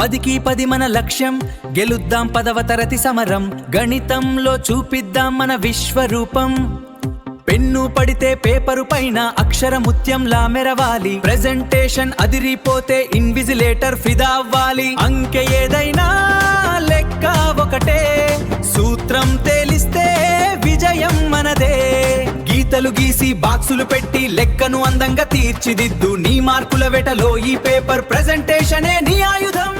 పదికి పది మన లక్ష్యం. గెలుద్దాం పదవ తరతి సమరం. గణితంలో చూపిద్దాం మన విశ్వరూపం. పెన్ను పడితే పేపరు పైన అక్షరముత్యంలా మెరవాలి. ప్రెజెంటేషన్ అదిరిపోతే ఇన్విజిలేటర్ ఫిదా అవ్వాలి. అంకె ఏదైనా లెక్క ఒకటే. సూత్రం తేలిస్తే విజయం మనదే. గీతలు గీసి బాక్సులు పెట్టి లెక్కను అందంగా తీర్చిదిద్దు. నీ మార్కుల వెటలో ఈ పేపర్ ప్రెజెంటేషనే నీ ఆయుధం.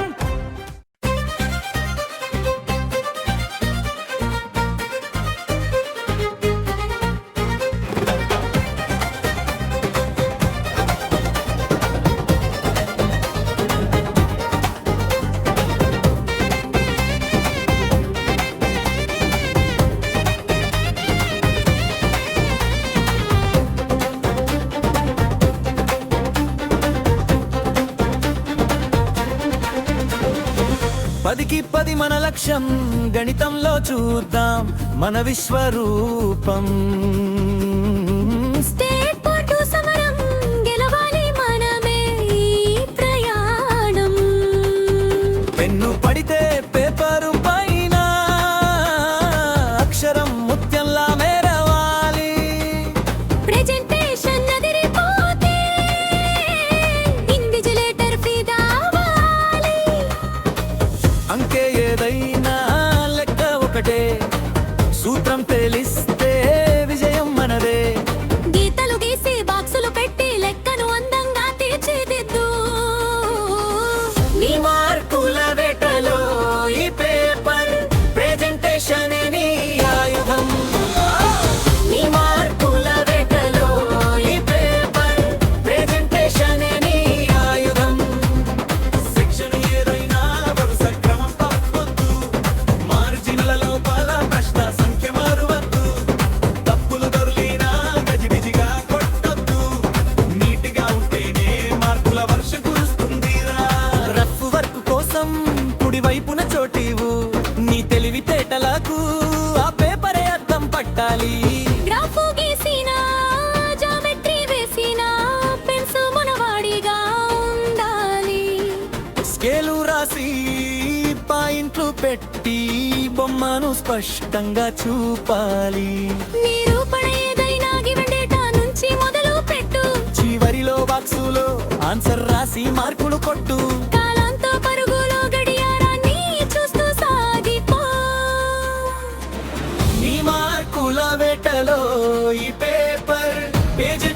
పదికి పది మన లక్ష్యం గణితంలో చూద్దాం మన విశ్వరూపం. పెన్ను పడితే ఒకటే సూత్రం చోటివు నీ తెలివితేటలకు ఆ పేపరే అర్థం పట్టాలి. గ్రాఫ్ గీసిన జామెట్రీ వేసిన పెన్సు మనవాడిగా ఉండాలి. స్కేలు రాసి పాయింట్లు పెట్టి బొమ్మను స్పష్టంగా చూపాలి. నుంచి మొదలు పెట్టు. చివరిలో బాక్సులో ఆన్సర్ రాసి మార్కులు కొట్టు. వెటలో ఈ పేపర్ ప్రెజెంటేషన్